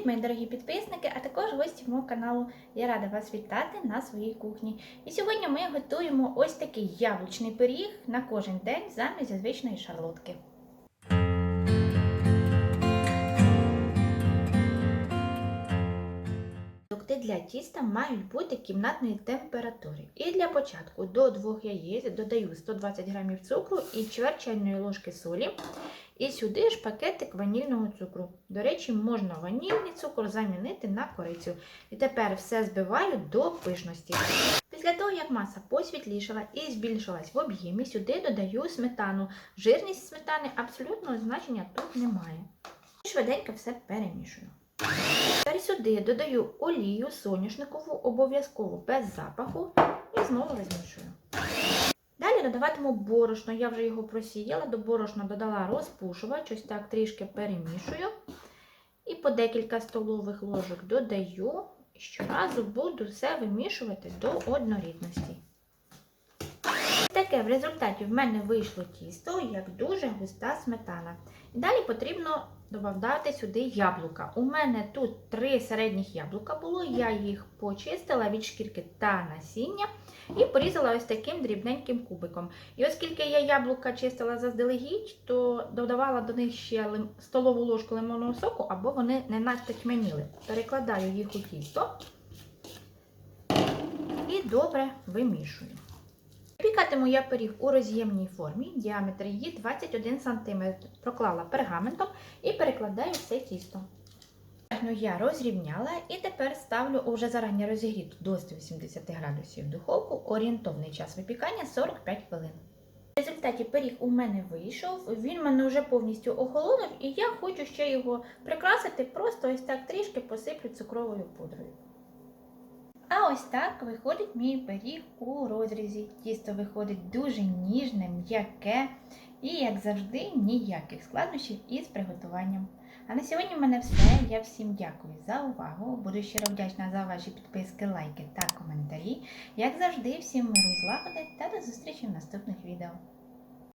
Привіт, мої дорогі підписники, а також гості мого каналу. Я рада вас вітати на своїй кухні. І сьогодні ми готуємо ось такий яблучний пиріг на кожен день замість звичної шарлотки. Продукти для тіста мають бути кімнатної температури. І для початку до двох яєць додаю 120 г цукру і чверть чайної ложки солі. І сюди ж пакетик ванільного цукру. До речі, можна ванільний цукор замінити на корицю. І тепер все збиваю до пишності. Після того, як маса посвітлішала і збільшилась в об'ємі, сюди додаю сметану. Жирність сметани абсолютного значення тут немає. І швиденько все перемішую. Тепер сюди додаю олію соняшникову, обов'язково без запаху, і знову розмішую. Далі додаватиму борошно, я вже його просіяла, до борошна додала розпушувач, ось так трішки перемішую. І по декілька столових ложок додаю. Щоразу буду все вимішувати до однорідності. Таке в результаті в мене вийшло тісто, як дуже густа сметана. І далі потрібно додати сюди яблука. У мене тут три середніх яблука було, я їх почистила від шкірки та насіння і порізала ось таким дрібненьким кубиком. І оскільки я яблука чистила заздалегідь, то додавала до них ще столову ложку лимонного соку, або вони не надто тьмяніли. Перекладаю їх у тісто і добре вимішую. Випікатиму я пиріг у роз'ємній формі, діаметр її 21 см. Проклала пергаментом і перекладаю все тісто. Поверхню я розрівняла і тепер ставлю у вже зарані розігріту до 180 градусів духовку. Орієнтовний час випікання 45 хвилин. В результаті пиріг у мене вийшов, він мене вже повністю охолонув, і я хочу ще його прикрасити, просто ось так трішки посиплю цукровою пудрою. А ось так виходить мій пиріг у розрізі. Тісто виходить дуже ніжне, м'яке і, як завжди, ніяких складнощів із приготуванням. А на сьогодні в мене все. Я всім дякую за увагу. Буду щиро вдячна за ваші підписки, лайки та коментарі. Як завжди, всім миру злагоди та до зустрічі в наступних відео.